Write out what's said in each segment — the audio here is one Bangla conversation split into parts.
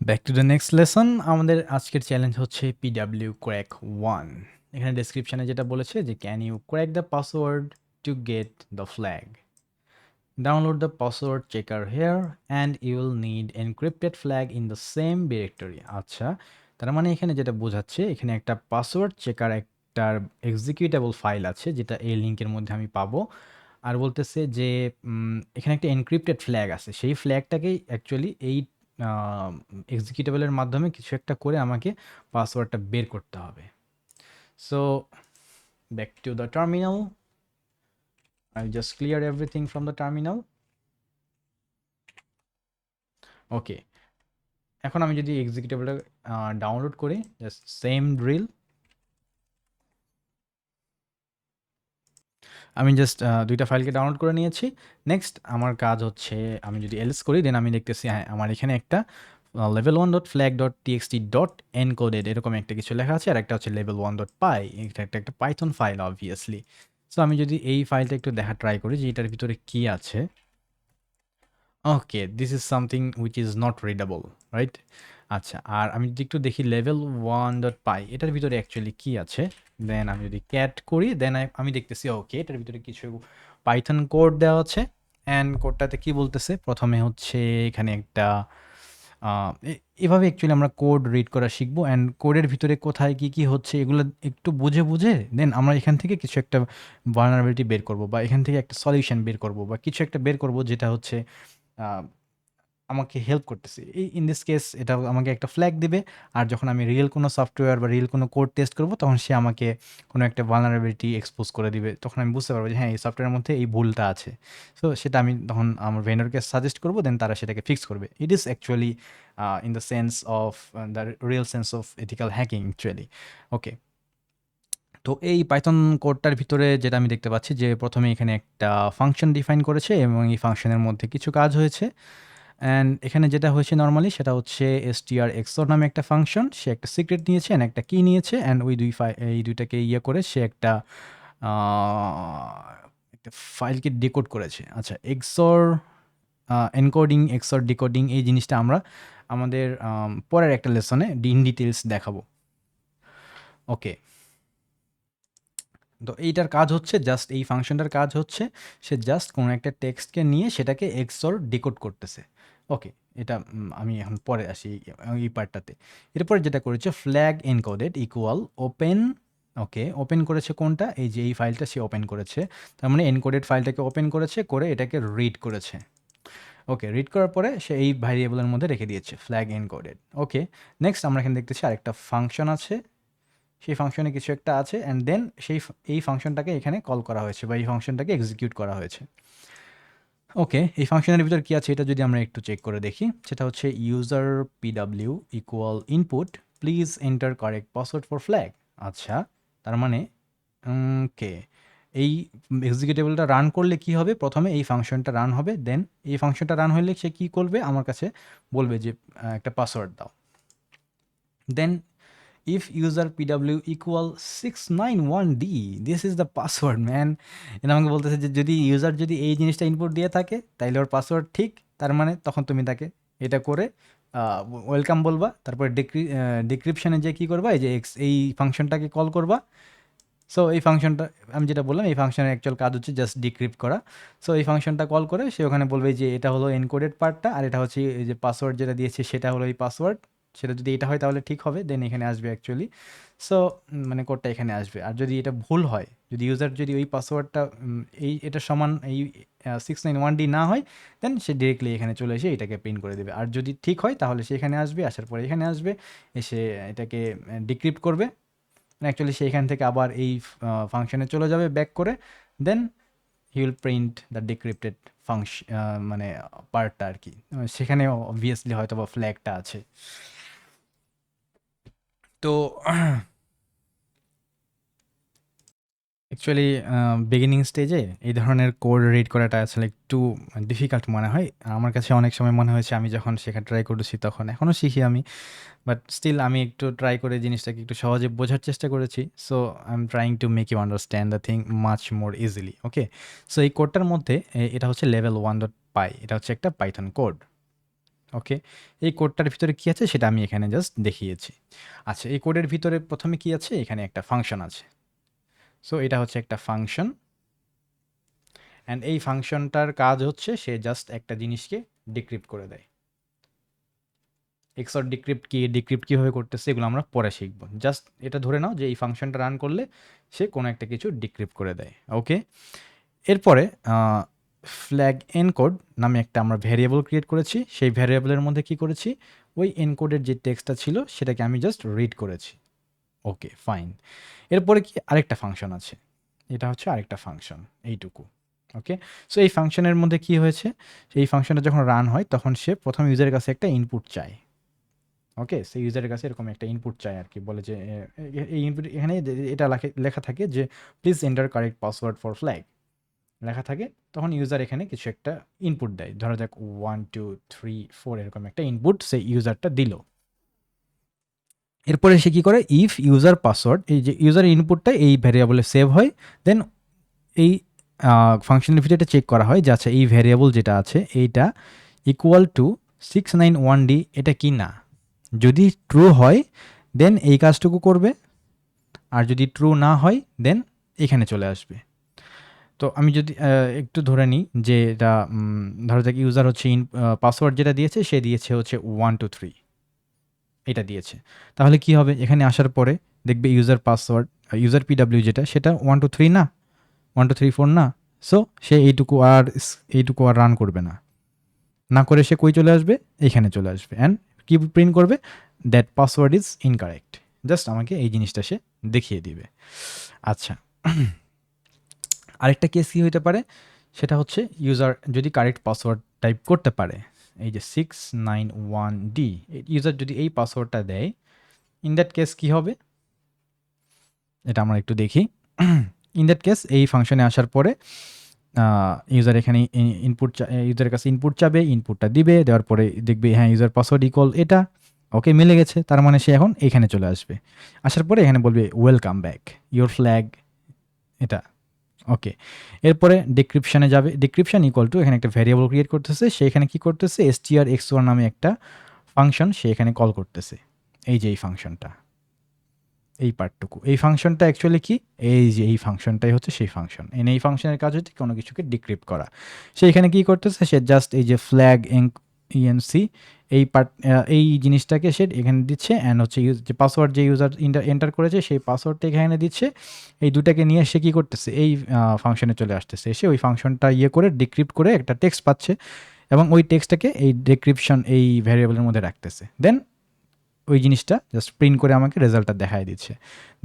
Back to the next lesson আমাদের আজকের চ্যালেঞ্জ হচ্ছে পিডাব্লিউ ক্র্যাক ওয়ান এখানে ডেসক্রিপশনে যেটা বলেছে যে can you crack the password to get the flag download the password checker here and you will need encrypted flag in the same directory আচ্ছা তার মানে এখানে যেটা বোঝাচ্ছে, এখানে একটা পাসওয়ার্ড চেকার একটার এক্সিকিউটেবল ফাইল আছে, যেটা এই লিঙ্কের মধ্যে আমি পাবো। আর বলতেছে যে এখানে একটা এনক্রিপ্টেড ফ্ল্যাগ আছে, সেই ফ্ল্যাগটাকেই অ্যাকচুয়ালি এই এক্সিকিউটেবলের মাধ্যমে কিছু একটা করে আমাকে পাসওয়ার্ডটা বের করতে হবে। So back to the terminal I just clear everything from the terminal okay এখন আমি যদি এক্সিকিউটেবলটা ডাউনলোড করি জাস্ট সেম ড্রিল আমি জাস্ট দুইটা ফাইলকে ডাউনলোড করে নিয়েছি। নেক্সট আমার কাজ হচ্ছে আমি যদি এলস করি দেন আমি দেখতেছি হ্যাঁ আমার এখানে একটা level one dot flag dot TXT dot encoded এরকম একটা কিছু লেখা আছে, আর একটা হচ্ছে লেভেল ওয়ান ডট পাই এটা একটা একটা পাইথন ফাইল অবভিয়াসলি সো আমি যদি এই ফাইলটা একটু দেখা ট্রাই করি যে এটার ভিতরে কি আছে। Okay this is something which is not readable right আচ্ছা আর আমি যদি একটু দেখি লেভেল ওয়ান ডট পাই এটার ভিতরে অ্যাকচুয়ালি কী আছে? দেন আমি যদি ক্যাট করি দেন আমি দেখতেছি ওকে এটার ভিতরে কিছু পাইথন কোড দেওয়া আছে। অ্যান্ড কোডটাতে কি বলতেছে? প্রথমে হচ্ছে এখানে একটা এভাবে অ্যাকচুয়ালি আমরা কোড রিড করা শিখব। অ্যান্ড কোডের ভিতরে কোথায় কি কি হচ্ছে, এগুলো একটু বুঝে বুঝে দেন আমরা এখান থেকে কিছু একটা ভার্নাবিলিটি বের করব বা এখান থেকে একটা সলিউশন বের করব বা কিছু একটা বের করব, যেটা হচ্ছে আমাকে হেল্প করতেছে। এই ইন দিস কেস এটা আমাকে একটা ফ্ল্যাগ দিবে। আর যখন আমি রিয়েল কোনো সফটওয়্যার বা রিয়েল কোনো কোড টেস্ট করব, তখন সে আমাকে কোনো একটা ভালনারেবিলিটি এক্সপোজ করে দিবে। তখন আমি বুঝতে পারব যে হ্যাঁ এই সফটওয়্যারের মধ্যে এই ভুলটা আছে। সো সেটা আমি তখন আমার ভেন্ডরকে সাজেস্ট করব দেন তারা সেটাকে ফিক্স করবে। It is actually in the sense of the real sense of ethical hacking actually okay তো এই পাইথন কোডটার ভিতরে যেটা আমি দেখতে পাচ্ছি যে, প্রথমে এখানে একটা ফাংশন ডিফাইন করেছে এবং এই ফাংশনের মধ্যে কিছু কাজ হয়েছে। অ্যান্ড এখানে যেটা হয়েছে নর্মালি সেটা হচ্ছে এসটিআর এক্সর নামে একটা ফাংশন সে একটা সিক্রেট নিয়েছে অ্যান্ড একটা কি নিয়েছে অ্যান্ড ওই দুই এই দুইটাকে ইয়ে করে সে একটা একটা ফাইলকে ডিকোড করেছে। আচ্ছা এক্সর এনকোডিং এক্সর ডিকোডিং এই জিনিসটা আমরা আমাদের পরের একটা লেসনে ইন ডিটেলস দেখাবো। ওকে তো এইটার কাজ হচ্ছে জাস্ট এই ফাংশনটার কাজ হচ্ছে সে জাস্ট কোনো একটা টেক্সটকে নিয়ে সেটাকে এক্সর ডিকোড করতেছে। ওকে এটা আমি এখন পরে আসি এই- পার্টটাতে এরপরে যেটা করেছে flag encoded equal open okay open করেছে কোনটা? এই যে এই ফাইলটা সে ওপেন করেছে। তার মানে এনকোডেড ফাইলটাকে ওপেন করেছে, করে এটাকে রিড করেছে। ওকে রিড করার পরে সে এই ভ্যারিয়েবলের মধ্যে রেখে দিয়েছে ফ্ল্যাগ এনকোডেড ওকে নেক্সট আমরা এখানে দেখতেছি আরেকটা ফাংশন আছে। সেই ফাংশনে কিছু একটা আছে অ্যান্ড দেন সেই, এই ফাংশনটাকে এখানে কল করা হয়েছে, বা এই ফাংশনটাকে এক্সিকিউট করা হয়েছে। ওকে এই ফাংশনের ভিতর কি আছে এটা যদি আমরা একটু চেক করে দেখি, সেটা হচ্ছে user PW equal input please enter correct password for flag আচ্ছা তার মানে ওকে এই এক্সিকিউটেবলটা রান করলে কি হবে? প্রথমে এই ফাংশনটা রান হবে দেন এই ফাংশনটা রান হলে সে কি করবে? আমার কাছে বলবে যে একটা পাসওয়ার্ড দাও। দেন if user pw equal 691d this is the password, man. এটা আমাকে বলতেছে যে যদি ইউজার যদি এই জিনিসটা ইনপুট দিয়ে থাকে, তাইলে ওর পাসওয়ার্ড ঠিক, তার মানে তখন তুমি তাকে এটা করে ওয়েলকাম বলবা, তারপরে ডিক্রিপশনে যে কী করবা, এই যে এক্স এই ফাংশনটাকে কল করবা। সো এই ফাংশনটা আমি যেটা বললাম, এই ফাংশনের অ্যাকচুয়াল কাজ হচ্ছে জাস্ট ডিক্রিপ্ট করা। সো এই ফাংশনটা কল করে, সে ওখানে বলবে যে এটা হলো এনকোডেড পার্টটা আর এটা হচ্ছে এই যে পাসওয়ার্ড যেটা দিয়েছে, সেটা হলো এই পাসওয়ার্ড সেটা যদি এটা হয় তাহলে ঠিক হবে দেন এখানে আসবে অ্যাকচুয়ালি সো মানে কোডটা এখানে আসবে। আর যদি এটা ভুল হয়, যদি ইউজার যদি ওই পাসওয়ার্ডটা এই, এটা সমান এই সিক্স নাইন ওয়ান ডি না হয় দেন সে ডিরেক্টলি এখানে চলে এসে এটাকে প্রিন্ট করে দেবে। আর যদি ঠিক হয়, তাহলে সে এখানে আসবে, আসার পরে এখানে আসবে, এসে এটাকে ডিক্রিপ্ট করবে। অ্যাকচুয়ালি সেইখান থেকে আবার এই ফাংশনে চলে যাবে ব্যাক করে। Then he will print the decrypted function মানে পার্টটা আর কি। সেখানে অবভিয়াসলি হয়তো বা ফ্ল্যাগটা আছে। তো অ্যাকচুয়ালি বিগিনিং স্টেজে এই ধরনের কোড রিড করাটা আসলে একটু ডিফিকাল্ট মনে হয়। আমার কাছে অনেক সময় মনে হয়েছে আমি যখন শেখা ট্রাই করেছি তখন এখনও শিখি আমি। বাট স্টিল আমি একটু ট্রাই করে জিনিসটাকে একটু সহজে বোঝার চেষ্টা করেছি। So I am trying to make you understand the thing much more easily okay so এই কোডটার মধ্যে এটা হচ্ছে লেভেল ওয়ান ডট পাই এটা হচ্ছে একটা পাইথন কোড ওকে এই কোডটার ভিতরে কি আছে সেটা আমি এখানে জাস্ট দেখিয়েছি। আচ্ছা এই কোডের ভিতরে প্রথমে কি আছে? এখানে একটা ফাংশন আছে। সো এটা হচ্ছে একটা ফাংশন অ্যান্ড এই ফাংশনটার কাজ হচ্ছে সে জাস্ট একটা জিনিসকে ডিক্রিপ্ট করে দেয়। এক্সর ডিক্রিপ্ট কি ডিক্রিপ্ট কীভাবে করতেছে এগুলো আমরা পরে শিখব। জাস্ট এটা ধরে নাও যে এই ফাংশনটা রান করলে সে কোনো একটা কিছু ডিক্রিপ্ট করে দেয়। ওকে এরপরে ফ্ল্যাগ এনকোড নামে একটা আমরা ভ্যারিয়েবল ক্রিয়েট করেছি, সেই ভ্যারিয়েবলের মধ্যে কি করেছি? ওই এনকোডের যে টেক্সটটা ছিল, সেটাকে আমি জাস্ট রিড করেছি। ওকে ফাইন এরপরে কি? আরেকটা ফাংশন আছে। এটা হচ্ছে আরেকটা ফাংশন এইটুকু। ওকে সো এই ফাংশনের মধ্যে কি হয়েছে? এই ফাংশনটা যখন রান হয়, তখন সে প্রথম ইউজারের কাছে একটা ইনপুট চায়। ওকে সেই ইউজারের কাছে এরকম একটা ইনপুট চায় আর কি। বলে যে এই ইনপুট এখানে এটা লেখা থাকে যে please enter correct password for flag লেখা থাকে, তখন ইউজার এখানে কিছু একটা ইনপুট দেয়। ধরা যাক ওয়ান টু থ্রি ফোর এরকম একটা ইনপুট সেই ইউজারটা দিল। এরপরে সে কী করে? ইফ ইউজার পাসওয়ার্ড এই যে ইউজার ইনপুটটা এই ভ্যারিয়েবলে সেভ হয় দেন এই ফাংশনের ভিতরে এটা চেক করা হয় যে আচ্ছা এই ভ্যারিয়েবল যেটা আছে, এইটা equal to six nine one D এটা কি না? যদি ট্রু হয় দেন এই কাজটুকু করবে, আর যদি ট্রু না হয় দেন এখানে চলে আসবে। তো আমি যদি একটু ধরে নিই যে এটা ধরো যাক ইউজার হচ্ছে ইন পাসওয়ার্ড যেটা দিয়েছে, সে দিয়েছে হচ্ছে ওয়ান টু থ্রি এটা দিয়েছে। তাহলে কি হবে? এখানে আসার পরে দেখবে ইউজার পাসওয়ার্ড ইউজার পিডাব্লিউ যেটা, সেটা ওয়ান টু থ্রি না। ওয়ান টু থ্রি ফোর না। সো সে এইটুকু আর এইটুকু আর রান করবে না। না করে সে কই চলে আসবে? এখানে চলে আসবে। অ্যান্ড কি প্রিন্ট করবে? That password is incorrect just আমাকে এই জিনিসটা সে দেখিয়ে দিবে। আচ্ছা। আরেকটা কেস কী হতে পারে? সেটা হচ্ছে ইউজার যদি কারেক্ট পাসওয়ার্ড টাইপ করতে পারে, এই যে six nine one D user যদি এই পাসওয়ার্ডটা দেয় ইন দ্যাট কেস কী হবে? এটা আমরা একটু দেখি। ইন দ্যাট কেস এই ফাংশনে আসার পরে ইউজার এখানে ইনপুট ইউজারের কাছে ইনপুট চাবে ইনপুটটা দিবে, দেওয়ার পরে দেখবে হ্যাঁ ইউজার পাসওয়ার্ড ইকল এটা ওকে মিলে গেছে, তার মানে সে এখন এখানে চলে আসবে। আসার পরে এখানে বলবে ওয়েলকাম ব্যাক ইওর ফ্ল্যাগ এটা। ওকে এরপরে ডিক্রিপশানে যাবে। ডিক্রিপশন ইকুয়াল টু এখানে একটা ভ্যারিয়েবল ক্রিয়েট করতেছে। সে এখানে কি করতেছে? এসটিআর এক্স ওয়ান নামে একটা ফাংশন সে এখানে কল করতেছে। এই যে এই ফাংশনটা এই পার্টটুকু এই ফাংশনটা অ্যাকচুয়ালি কি? এই যে এই ফাংশনটাই হচ্ছে সেই ফাংশন এন এই ফাংশনের কাজ হচ্ছে কোনো কিছুকে ডিক্রিপ্ট করা। সে এখানে কি করতেছে? সে জাস্ট এই যে ফ্ল্যাগ ইএনসি এই পার্ট এই জিনিসটাকে সে এখানে দিচ্ছে অ্যান্ড হচ্ছে ইউজ যে পাসওয়ার্ড যে ইউজার এন্টার করেছে সেই পাসওয়ার্ডটা এখানে দিচ্ছে। এই দুটাকে নিয়ে সে কী করতেছে? এই ফাংশনে চলে আসতেছে। এসে ওই ফাংশনটা ইয়ে করে ডিক্রিপ্ট করে একটা টেক্সট পাচ্ছে এবং ওই টেক্সটটাকে এই ডিক্রিপশন এই ভ্যারিয়েবলের মধ্যে রাখতেছে। দেন ওই জিনিসটা জাস্ট প্রিন্ট করে আমাকে রেজাল্টটা দেখায় দিচ্ছে।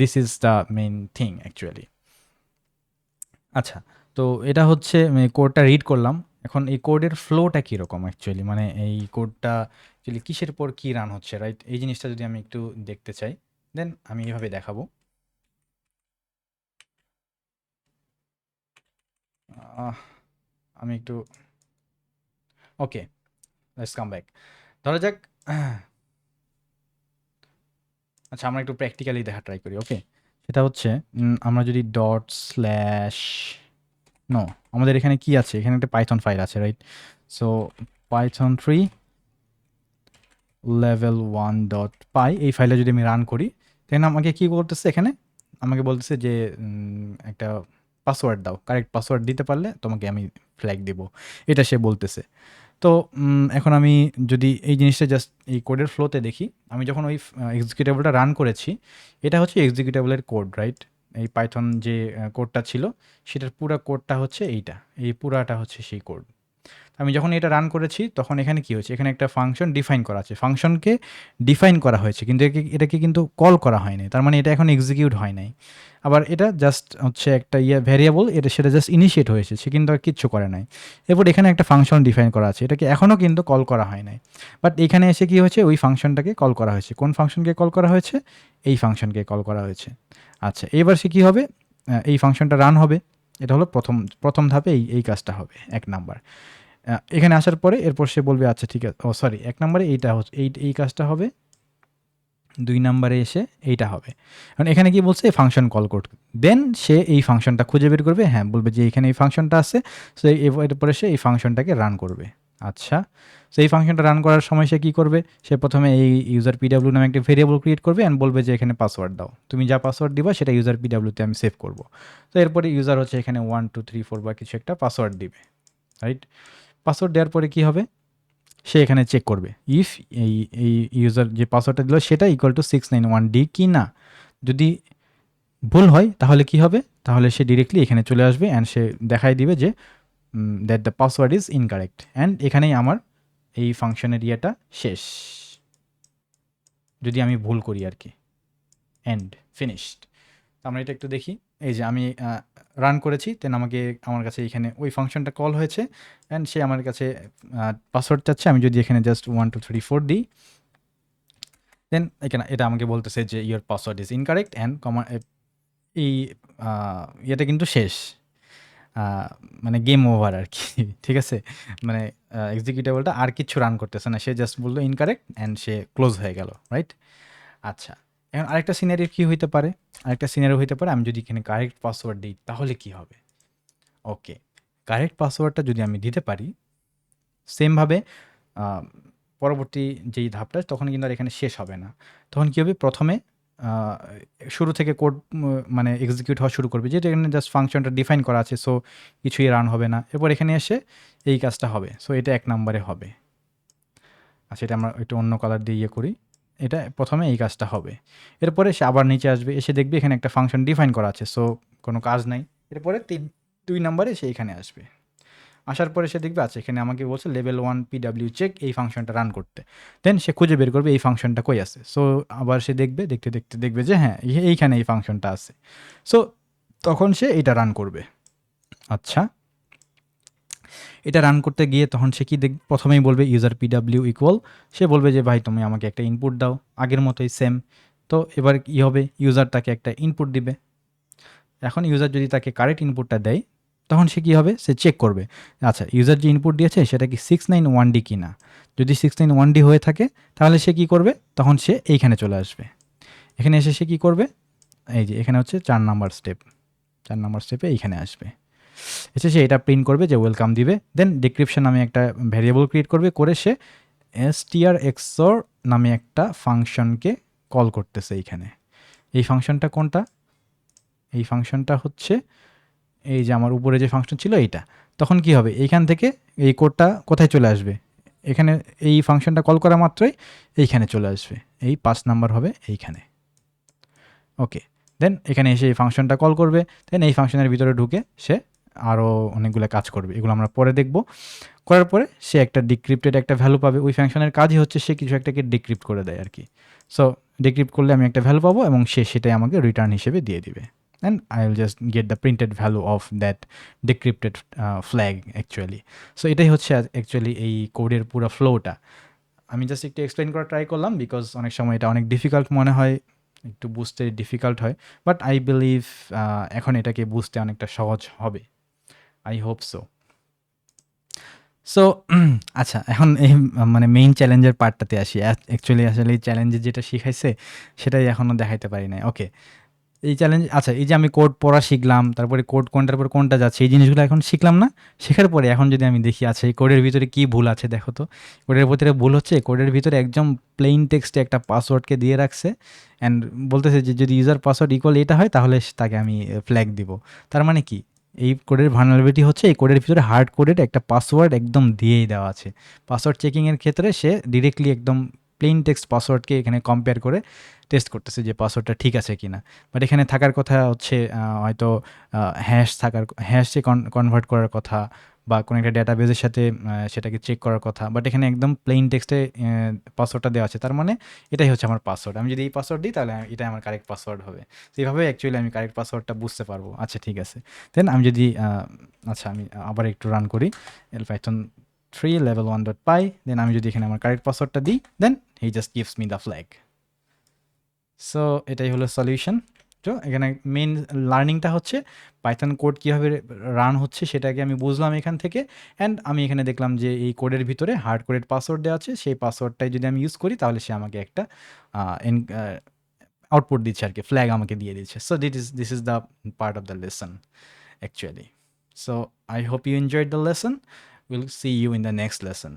This is the main thing actually আচ্ছা তো এটা হচ্ছে কোডটা রিড করলাম। এখন এই কোডের ফ্লোটা কীরকম অ্যাকচুয়ালি মানে এই কোডটা অ্যাকচুয়ালি কিসের পর কী রান হচ্ছে রাইট এই জিনিসটা যদি আমি একটু দেখতে চাই দেন আমি এভাবে দেখাবো। আমি একটু ওকে লেটস কাম ব্যাক ধরা যাক আচ্ছা আমরা একটু প্র্যাকটিক্যালি দেখা ট্রাই করি ওকে সেটা হচ্ছে আমরা যদি ডট স্ল্যাশ নো আমাদের এখানে কি আছে? এখানে একটা পাইথন ফাইল আছে right so Python three level one dot py এই ফাইলে যদি আমি রান করি তাহলে আমাকে কি করতেছে এখানে? আমাকে বলতেছে যে একটা পাসওয়ার্ড দাও। কারেক্ট পাসওয়ার্ড দিতে পারলে তোমাকে আমি ফ্ল্যাগ দেব। এটা সে বলতেছে। তো এখন আমি যদি এই জিনিসটা জাস্ট এই কোডের ফ্লোতে দেখি, আমি যখন ওই এক্সিকিউটেবলটা রান করেছি, এটা হচ্ছে এক্সিকিউটেবলের কোড রাইট এই পাইথন যে কোডটা ছিল, সেটার পুরো কোডটা হচ্ছে এইটা। এই পুরাটা হচ্ছে সেই কোড আমি যখন এটা রান করেছি, তখন এখানে কি হয়েছে? এখানে একটা ফাংশন ডিফাইন করা আছে। ফাংশনকে ডিফাইন করা হয়েছে, কিন্তু এটাকে কিন্তু কল করা হয়নি। তার মানে এটা এখন এক্সিকিউট হয় নাই। আবার এটা জাস্ট হচ্ছে একটা ইয়ে ভ্যারিয়েবল এটা সেটা জাস্ট ইনিশিয়েট হয়েছে সে কিন্তু আর কিচ্ছু করে নাই। এরপর এখানে একটা ফাংশন ডিফাইন করা আছে। এটাকে এখনও কিন্তু কল করা হয় নাই। বাট এখানে এসে কি হয়েছে? ওই ফাংশনটাকে কল করা হয়েছে। কোন ফাংশনকে কল করা হয়েছে? এই ফাংশনকে কল করা হয়েছে। আচ্ছা এবার সে কী হবে? এই ফাংশনটা রান হবে। এটা হলো প্রথম প্রথম ধাপে এই এই কাজটা হবে, এক নাম্বার। এখানে আসার পরে এরপর সে বলবে আচ্ছা ঠিক আছে, ও সরি এক নম্বরে এইটা হচ্ছে, এই এই কাজটা হবে। দুই নম্বরে এসে এইটা হবে। কারণ এখানে কি বলছে? ফাংশন কল করতে দেন সে এই ফাংশনটা খুঁজে বের করবে হ্যাঁ বলবে যে এখানে এই ফাংশনটা আছে, সে এরপরে সে এই ফাংশনটাকে রান করবে। আচ্ছা সো এই ফাংশনটা রান করার সময় সে কী করবে? সে প্রথমে এই ইউজার পিডাব্লিউ নামে একটা ভেরিয়েবল ক্রিয়েট করবে অ্যান্ড বলবে যে এখানে পাসওয়ার্ড দাও। তুমি যা পাসওয়ার্ড দিবা সেটা ইউজার পিডাব্লিউতে আমি সেভ করব। তো এরপরে ইউজার হচ্ছে এখানে ওয়ান টু থ্রি ফোর বা কিছু একটা পাসওয়ার্ড দিবে রাইট পাসওয়ার্ড দেওয়ার পরে কী হবে? সে এখানে চেক করবে ইফ এই এই ইউজার যে পাসওয়ার্ডটা দিল সেটা equal to six nine one D কি না? যদি ভুল হয় তাহলে কি হবে? তাহলে সে ডিরেক্টলি এখানে চলে আসবে অ্যান্ড সে দেখাই দিবে যে that the password is incorrect and এখানেই আমার এই ফাংশনের ইয়েটা শেষ। যদি আমি ভুল করি আর কি। এন্ড ফিনিশড আমরা এটা একটু দেখি। এই যে আমি রান করেছি দেন আমাকে, আমার কাছে এখানে ওই ফাংশনটা কল হয়েছে। অ্যান্ড সে আমার কাছে পাসওয়ার্ড চাচ্ছে। আমি যদি এখানে just one two three four দিই দেন এখানে এটা আমাকে বলতেছে যে your password is incorrect and comma এই ইয়েটা কিন্তু শেষ। মানে গেম ওভার আর কি ঠিক আছে? মানে এক্সিকিউটেবলটা আর কিছু রান করতেছে না। সে জাস্ট বলল ইনকারেক্ট অ্যান্ড সে ক্লোজ হয়ে গেল রাইট আচ্ছা এখন আরেকটা সিনারি কি হইতে পারে? আরেকটা সিনারি হইতে পারে, আমি যদি এখানে কারেক্ট পাসওয়ার্ড দিই, তাহলে কি হবে? ওকে কারেক্ট পাসওয়ার্ডটা যদি আমি দিতে পারি সেমভাবে পরবর্তী যেই ধাপটা, তখন কিন্তু আর এখানে শেষ হবে না। তখন কী হবে? প্রথমে শুরু থেকে কোড মানে এক্সিকিউট হওয়া শুরু করবে। যেটা এখানে জাস্ট ফাংশনটা ডিফাইন করা আছে সো কিছুই রান হবে না। এরপর এখানে এসে এই কাজটা হবে। সো এটা এক নম্বরে হবে। আচ্ছা এটা আমরা একটু অন্য কালার দিয়ে ইয়ে করি। এটা প্রথমে এই কাজটা হবে। এরপরে সে আবার নিচে আসবে, এসে দেখবে এখানে একটা ফাংশন ডিফাইন করা আছে সো কোনো কাজ নাই। এরপরে তিন, দুই নম্বরে সে এখানে আসবে। আসার পরে সে দেখবে আছে এখানে আমাকে বলছে লেভেল ওয়ান পিডাব্লিউ চেক এই ফাংশনটা রান করতে। দেন সে খুঁজে বের করবে এই ফাংশনটা কই আছে। সো আবার সে দেখবে, দেখতে দেখতে দেখবে যে হ্যাঁ এইখানে এই ফাংশনটা আছে। সো তখন সে এটা রান করবে। আচ্ছা। এটা রান করতে গিয়ে তখন সে কি দেখ, প্রথমেই বলবে ইউজার পিডাব্লিউ ইকুয়াল সে বলবে যে, ভাই, তুমি আমাকে একটা ইনপুট দাও। আগের মতোই সেম তো এবার কী হবে? ইউজার তাকে একটা ইনপুট দিবে। এখন ইউজার যদি তাকে কারেক্ট ইনপুটটা দেয় তখন সে কী হবে? সে চেক করবে। আচ্ছা ইউজার যে ইনপুট দিয়েছে, সেটা কি সিক্স নাইন ওয়ান ডি কি না যদি সিক্স নাইন ওয়ান ডি হয়ে থাকে, তাহলে সে কী করবে? তখন সে এইখানে চলে আসবে। এখানে এসে সে কী করবে? এই যে, এখানে হচ্ছে চার নাম্বার স্টেপ চার নাম্বার স্টেপে এইখানে আসবে। এসে সে এটা প্রিন্ট করবে যে ওয়েলকাম দিবে। দেন ডিসক্রিপশন নামে একটা ভ্যারিয়েবল ক্রিয়েট করবে। করে সে এসটিআর এক্সর নামে একটা ফাংশনকে কল করতেছে এইখানে। এই ফাংশনটা কোনটা? এই ফাংশনটা হচ্ছে এই যে আমার উপরে যে ফাংশন ছিল এইটা। তখন কি হবে? এইখান থেকে এই কোডটা কোথায় চলে আসবে? এখানে এই ফাংশনটা কল করা মাত্রই এইখানে চলে আসবে। এই পাঁচ নাম্বার হবে এইখানে। ওকে দেন এখানে এসে এই ফাংশনটা কল করবে। দেন এই ফাংশনের ভিতরে ঢুকে সে আরও অনেকগুলো কাজ করবে। এগুলো আমরা পরে দেখব। করার পরে সে একটা ডিক্রিপ্টেড একটা ভ্যালু পাবে। ওই ফাংশনের কাজই হচ্ছে সে কিছু একটাকে ডিক্রিপ্ট করে দেয় আর কি সো ডিক্রিপ্ট করলে আমি একটা ভ্যালু পাবো এবং সে সেটাই আমাকে রিটার্ন হিসেবে দিয়ে দিবে। I will just get the printed value of that decrypted flag actually so এটাই হচ্ছে অ্যাকচুয়ালি এই কোডের পুরো ফ্লোটা আমি জাস্ট একটু এক্সপ্লেন করা ট্রাই করলাম বিকজ অনেক সময় এটা অনেক ডিফিকাল্ট মনে হয়, একটু বুঝতে ডিফিকাল্ট হয়। বাট আই বিলিভ এখন এটাকে বুঝতে অনেকটা সহজ হবে। আই হোপ সো সো আচ্ছা এখন এই মানে মেইন চ্যালেঞ্জের পার্টটাতে আসি। অ্যাকচুয়ালি আসলে এই চ্যালেঞ্জে যেটা শিখাইছে, সেটাই এখনও দেখাইতে পারি নাই। ওকে এই চ্যালেঞ্জ আচ্ছা এই যে আমি কোড পড়া শিখলাম, তারপরে কোড কোনটার পর কোনটা যাচ্ছে, এই জিনিসগুলো এখন শিখলাম না, শেখার পরে এখন যদি আমি দেখি আছে এই কোডের ভিতরে কি ভুল আছে, দেখো তো কোডের ভিতরে ভুল হচ্ছে কোডের ভিতরে একদম প্লেইন টেক্সটে একটা পাসওয়ার্ডকে দিয়ে রাখছে অ্যান্ড বলতেছে যে যদি ইউজার পাসওয়ার্ড ইকুয়াল এটা হয়, তাহলে তাকে আমি ফ্ল্যাগ দিব। তার মানে কি, এই কোডের ভার্নালিবিলিটি হচ্ছে, এই কোডের ভিতরে হার্ড কোডের একটা পাসওয়ার্ড একদম দিয়েই দেওয়া আছে। পাসওয়ার্ড চেকিংয়ের ক্ষেত্রে সে ডিরেক্টলি একদম প্লেন টেক্সট পাসওয়ার্ডকে এখানে কম্পেয়ার করে টেস্ট করতেছে যে পাসওয়ার্ডটা ঠিক আছে কি না বাট এখানে থাকার কথা হচ্ছে হয়তো হ্যাশ থাকার হ্যাশে কনভার্ট করার কথা বা কোনো একটা ডেটাবেজের সাথে সেটাকে চেক করার কথা। বাট এখানে একদম প্লেন টেক্সটে পাসওয়ার্ডটা দেওয়া আছে। তার মানে এটাই হচ্ছে আমার পাসওয়ার্ড আমি যদি এই পাসওয়ার্ড দিই, তাহলে এটাই আমার কারেক্ট পাসওয়ার্ড হবে। সেইভাবে অ্যাকচুয়ালি আমি কারেক্ট পাসওয়ার্ডটা বুঝতে পারব। আচ্ছা ঠিক আছে। দেন আমি যদি আচ্ছা আমি আবার একটু রান করি এল Python three level one dot py then আমি যদি এখানে আমার কারেক্ট পাসওয়ার্ডটা দিই then he just gives me the flag so এটাই হলো সলিউশন তো এখানে মেন লার্নিংটা হচ্ছে পাইথন কোড কীভাবে রান হচ্ছে সেটাকে আমি বুঝলাম এখান থেকে অ্যান্ড আমি এখানে দেখলাম যে এই কোডের ভিতরে হার্ড কোডের পাসওয়ার্ড দেওয়া আছে। সেই পাসওয়ার্ডটাই যদি আমি ইউজ করি তাহলে সে আমাকে একটা আউটপুট দিচ্ছে আর কি ফ্ল্যাগ আমাকে দিয়ে দিচ্ছে। So that is this is the part of the lesson actually so I hope you enjoyed the lesson will see you in the next lesson